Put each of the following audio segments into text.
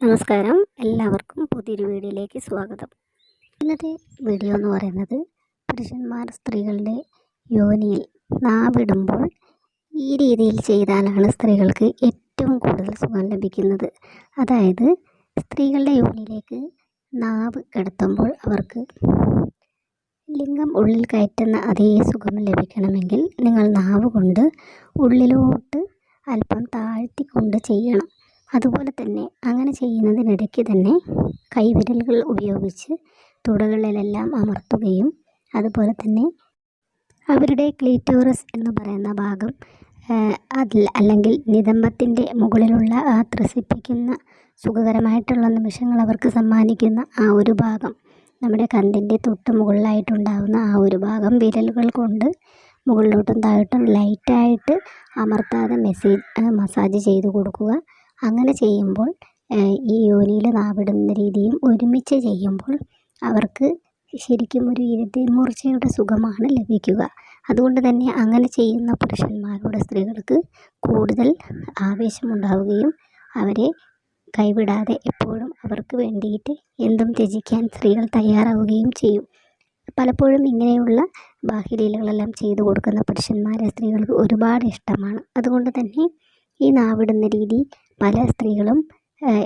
നമസ്കാരം. എല്ലാവർക്കും പുതിയൊരു വീഡിയോയിലേക്ക് സ്വാഗതം. ഇന്നത്തെ വീഡിയോ എന്ന് പറയുന്നത് പുരുഷന്മാർ സ്ത്രീകളുടെ യോനിയിൽ നാവിടുമ്പോൾ ഈ രീതിയിൽ ചെയ്താലാണ് സ്ത്രീകൾക്ക് ഏറ്റവും കൂടുതൽ സുഖം ലഭിക്കുന്നത്. അതായത് സ്ത്രീകളുടെ യോനിയിലേക്ക് നാവ് കിടത്തുമ്പോൾ അവർക്ക് ലിംഗം ഉള്ളിൽ കയറ്റുന്ന അതേ സുഖം ലഭിക്കണമെങ്കിൽ നിങ്ങൾ നാവ് കൊണ്ട് ഉള്ളിലോട്ട് അല്പം താഴ്ത്തിക്കൊണ്ട് ചെയ്യണം. അതുപോലെ തന്നെ അങ്ങനെ ചെയ്യുന്നതിനിടയ്ക്ക് തന്നെ കൈവിരലുകൾ ഉപയോഗിച്ച് തുടകളിലെല്ലാം അമർത്തുകയും അതുപോലെ തന്നെ അവരുടെ ക്ലീറ്റോറസ് എന്ന് പറയുന്ന ഭാഗം അതിൽ അല്ലെങ്കിൽ നിതംബത്തിന്റെ മുകളിലുള്ള ആ ത്രസിപ്പിക്കുന്ന സുഖകരമായിട്ടുള്ള നിമിഷങ്ങൾ അവർക്ക് സമ്മാനിക്കുന്ന ആ ഒരു ഭാഗം നമ്മുടെ കന്തിന്റെ തൊട്ട് മുകളിലായിട്ടുണ്ടാകുന്ന ആ ഒരു ഭാഗം വിരലുകൾ കൊണ്ട് മുകളിലോട്ടും താഴോട്ടും ലൈറ്റായിട്ട് അമർത്താതെ മെസ്സേജ് മസാജ് ചെയ്ത് കൊടുക്കുക. അങ്ങനെ ചെയ്യുമ്പോൾ ഈ യോനിയിൽ നാവിടുന്ന രീതിയും ഒരുമിച്ച് ചെയ്യുമ്പോൾ അവർക്ക് ശരിക്കും ഒരു ഇരുതിമൂർച്ചയുടെ സുഖമാണ് ലഭിക്കുക. അതുകൊണ്ട് തന്നെ അങ്ങനെ ചെയ്യുന്ന പുരുഷന്മാരോട് സ്ത്രീകൾക്ക് കൂടുതൽ ആവേശമുണ്ടാവുകയും അവരെ കൈവിടാതെ എപ്പോഴും അവർക്ക് വേണ്ടിയിട്ട് എന്തും ത്യജിക്കാൻ സ്ത്രീകൾ തയ്യാറാവുകയും ചെയ്യും. പലപ്പോഴും ഇങ്ങനെയുള്ള ബാഹ്യലീലകളെല്ലാം ചെയ്തു കൊടുക്കുന്ന പുരുഷന്മാരെ സ്ത്രീകൾക്ക് ഒരുപാട് ഇഷ്ടമാണ്. അതുകൊണ്ട് തന്നെ ഈ നാവിടുന്ന രീതി പല സ്ത്രീകളും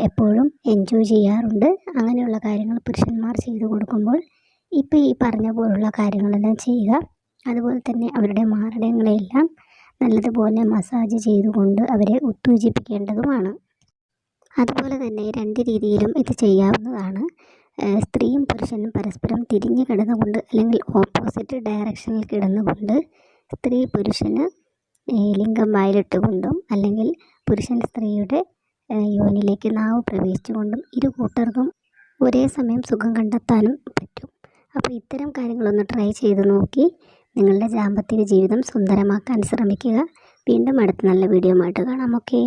എപ്പോഴും എൻജോയ് ചെയ്യാറുണ്ട്. അങ്ങനെയുള്ള കാര്യങ്ങൾ പുരുഷന്മാർ ചെയ്തു കൊടുക്കുമ്പോൾ ഇപ്പോൾ ഈ പറഞ്ഞ പോലുള്ള കാര്യങ്ങളെല്ലാം ചെയ്യുക അതുപോലെ തന്നെ അവരുടെ മാറിടങ്ങളെല്ലാം നല്ലതുപോലെ മസാജ് ചെയ്തുകൊണ്ട് അവരെ ഉത്തേജിപ്പിക്കേണ്ടതുമാണ്. അതുപോലെ തന്നെ രണ്ട് രീതിയിലും ഇത് ചെയ്യാവുന്നതാണ്. സ്ത്രീയും പുരുഷനും പരസ്പരം തിരിഞ്ഞു കിടന്നുകൊണ്ട് അല്ലെങ്കിൽ ഓപ്പോസിറ്റ് ഡയറക്ഷനിൽ കിടന്നുകൊണ്ട് സ്ത്രീ പുരുഷന് ലിംഗം വായിലിട്ടുകൊണ്ടും അല്ലെങ്കിൽ പുരുഷൻ സ്ത്രീയുടെ യോനിലേക്ക് നാവ് പ്രവേശിച്ചുകൊണ്ടും ഇരു കൂട്ടർക്കും ഒരേ സമയം സുഖം കണ്ടെത്താനും പറ്റും. അപ്പോൾ ഇത്തരം കാര്യങ്ങളൊന്ന് ട്രൈ ചെയ്ത് നോക്കി നിങ്ങളുടെ ദാമ്പത്തിക ജീവിതം സുന്ദരമാക്കാൻ ശ്രമിക്കുക. വീണ്ടും അടുത്ത നല്ല വീഡിയോ ആയിട്ട് കാണാം. ഓക്കേ